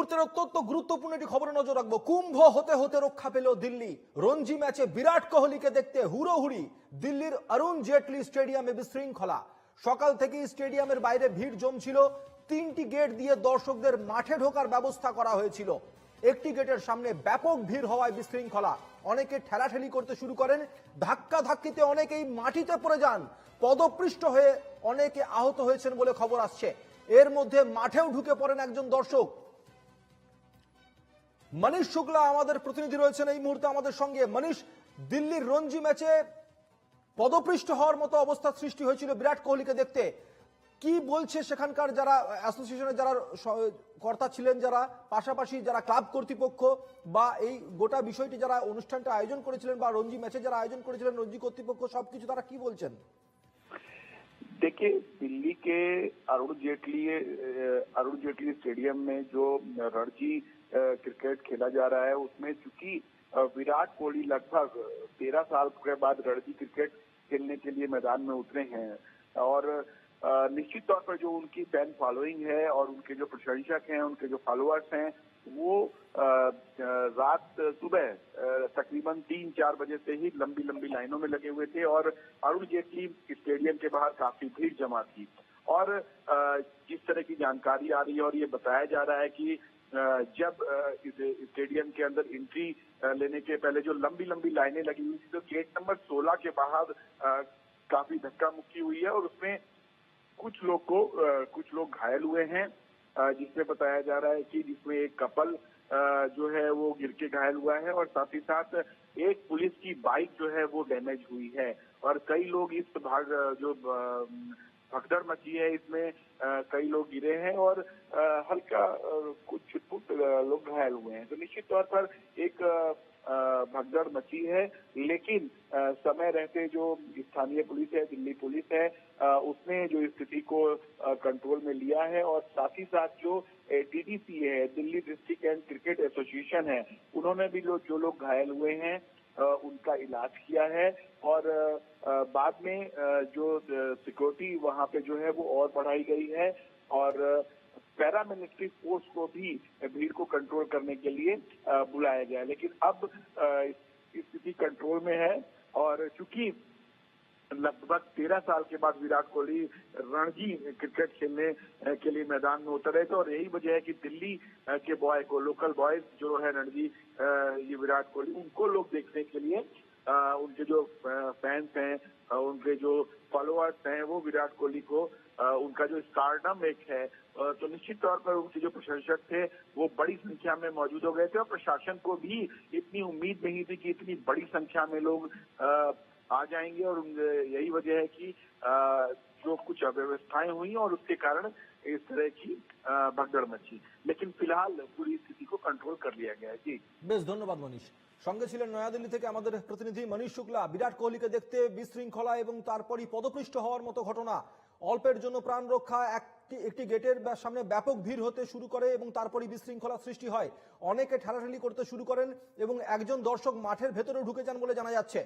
মুহূর্তের অত্যন্ত গুরুত্বপূর্ণ একটি খবরে নজর রাখব। কুম্ভ হতে হতে রক্ষা পেল দিল্লি। রঞ্জি ম্যাচে বিরাট কোহলিকে দেখতে হুড়োহুড়ি। দিল্লির অরুণ জেটলি স্টেডিয়ামে বিশৃঙ্খলা। সকাল থেকেই স্টেডিয়ামের বাইরে ভিড় জমছিল। তিনটি গেট দিয়ে দর্শকদের মাঠে ঢোকার ব্যবস্থা করা হয়েছিল। একটি গেটের সামনে ব্যাপক ভিড় হওয়ায় বিশৃঙ্খলা। অনেকে ঠেলাঠেলি করতে শুরু করেন। ধাক্কা ধাক্কিতে অনেকেই মাটিতে পড়ে যান। পদপৃষ্ঠ হয়ে অনেকে আহত হয়েছেন বলে খবর আসছে। এর মধ্যে মাঠেও ঢুকে পড়েন একজন দর্শক। মনীষ শুক্লা আমাদের প্রতিনিধি রয়েছেন এই মুহূর্তে আমাদের সঙ্গে মনীষ দিল্লির রঞ্জি ম্যাচে পদপৃষ্ঠ হওয়ার মতো অবস্থা সৃষ্টি হয়েছিল বিরাট কোহলিকে দেখতে কি বলছে সেখানকার যারা অ্যাসোসিয়েশনের যারা স- কর্তা ছিলেন যারা পাশাপাশি যারা ক্লাব কর্তৃপক্ষ বা এই গোটা বিষয়টি যারা অনুষ্ঠানটা আয়োজন করেছিলেন বা রঞ্জি ম্যাচে যারা আয়োজন করেছিলেন রঞ্জি কর্তৃপক্ষ সবকিছু তারা কি বলছেন देखिए दिल्ली के अरुण जेटली अ, अरुण जेटली स्टेडियम में जो रणजी अ, क्रिकेट खेला जा रहा है उसमें, चूँकि विराट कोहली लगभग तेरह साल के बाद रणजी क्रिकेट खेलने के लिए मैदान में उतरे हैं और निश्चित तौर पर जो उनकी फ़ैन फॉलोइंग है और उनके जो प्रशंसक हैं, उनके जो फॉलोअर्स हैं वो रात सुबह तकरीबन तीन चार बजे से ही लंबी लंबी लाइनों में लगे हुए थे और अरुण जेटली स्टेडियम के बाहर काफ़ी भीड़ जमा थी। और जिस तरह की जानकारी आ रही है और ये बताया जा रहा है कि जब स्टेडियम के अंदर एंट्री लेने के पहले जो लंबी लंबी लाइनें लगी हुई थी तो गेट नंबर 16 के बाहर काफ़ी धक्का मुक्की हुई है और उसमें कुछ लोग को कुछ लोग घायल हुए हैं। जिसमें बताया जा रहा है कि जिसमें एक कपल जो है वो गिर के घायल हुआ है और साथ ही साथ एक पुलिस की बाइक जो है वो डैमेज हुई है। और कई लोग इस भाग जो भगदड़ मची है इसमें कई लोग गिरे हैं और हल्का कुछ छुटपुट लोग घायल हुए हैं। तो निश्चित तौर पर एक अ, भगदड़ मची है, लेकिन समय रहते जो स्थानीय पुलिस है, दिल्ली पुलिस है उसने जो स्थिति को कंट्रोल में लिया है और साथ ही साथ जो डीडीसी है, Delhi district and cricket association है, उन्होंने भी जो जो लोग घायल हुए हैं उनका इलाज किया है और बाद में जो सिक्योरिटी वहाँ पे जो है वो और बढ़ाई गई है और पैरामिलिट्री फोर्स को भी भीड़ को कंट्रोल करने के लिए बुलाया गया लेकिन अब स्थिति कंट्रोल में है और चूँकि लगभग तेरह साल के बाद विराट कोहली रणजी क्रिकेट खेलने के लिए मैदान में उतरे थे और यही वजह है कि दिल्ली के बॉय को लोकल बॉयज़ जो है रणजी ये विराट कोहली, उनको लोग देखने के लिए उनके जो फैंस हैं उनके जो फॉलोअर्स हैं वो विराट कोहली को उनका जो स्टारडम एक है तो निश्चित तौर पर उनके जो प्रशंसक थे वो बड़ी संख्या में मौजूद हो गए थे और प्रशासन को भी इतनी उम्मीद नहीं थी कि इतनी बड़ी संख्या में लोग अ, आ जाएँगे और यही वजह है कि जो कुछ अव्यवस्थाएँ हुई और उसके कारण इस तरह की अ, भगदड़ मची लेकिन फिलहाल पूरी स्थिति को कंट्रोल कर लिया गया है जी বেশ ধন্যবাদ মনীষ সঙ্গে ছিলেন নয়াদিল্লি থেকে আমাদের প্রতিনিধি মনীষ শুক্লা বিরাট কোহলিকে দেখতে বিশৃঙ্খলা এবং তারপরই পদপৃষ্ঠ হওয়ার মতো ঘটনা অল্পের জন্য প্রাণ রক্ষা একটি একটি গেটের বা- সামনে ব্যাপক ভিড় হতে শুরু করে এবং তারপরই বিশৃঙ্খলা সৃষ্টি হয় অনেকে ঠেলাঠেলি করতে শুরু করেন এবং একজন দর্শক মাঠের ভেতরে ঢুকে যান বলে জানা যাচ্ছে